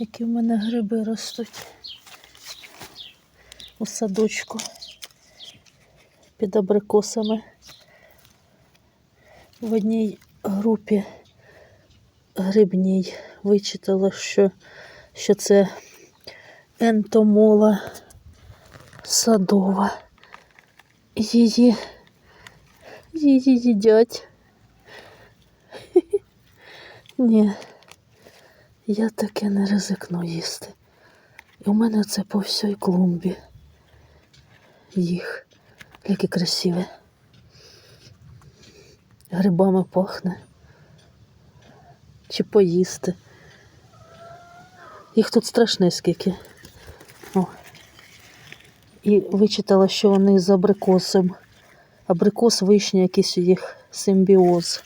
які в мене гриби ростуть у садочку під абрикосами. В одній групі грибній вичитала, що, що це ентомола садова. Її, її їдять. Ні, я таке не ризикну їсти. І у мене це по всій клумбі. Їх. Які красиві. Грибами пахне. Чи поїсти. Їх тут страшне скільки. О. І вичитала, що вони з абрикосом. Абрикос, вишня, якийсь у їх симбіоз.